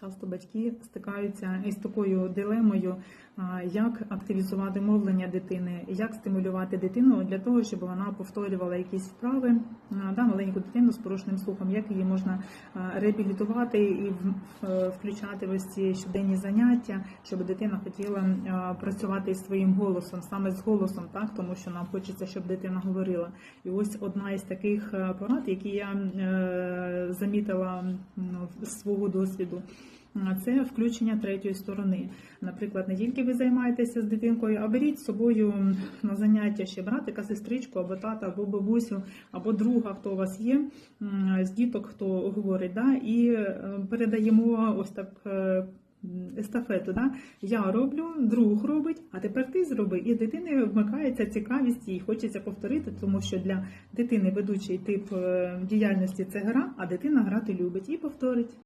Часто батьки стикаються із такою дилемою, як активізувати мовлення дитини, як стимулювати дитину для того, щоб вона повторювала якісь вправи, да, маленьку дитину з порушеним слухом, як її можна реабілітувати і включати в ось ці щоденні заняття, щоб дитина хотіла працювати із своїм голосом, саме з голосом, так тому що нам хочеться, щоб дитина говорила. І ось одна із таких порад, які я е, замітила з свого досвіду. Це включення третьої сторони. Наприклад, не тільки ви займаєтеся з дитинкою, а беріть з собою на заняття ще братика, сестричку, або тата, або бабусю, або друга, хто у вас є, з діток, хто говорить, да, і е, передаємо ось так. е, Естафету, да? я роблю, друг робить, а тепер ти зроби. І дитини вмикається цікавість, і хочеться повторити, тому що для дитини ведучий тип е, діяльності це гра, а дитина грати любить і повторить.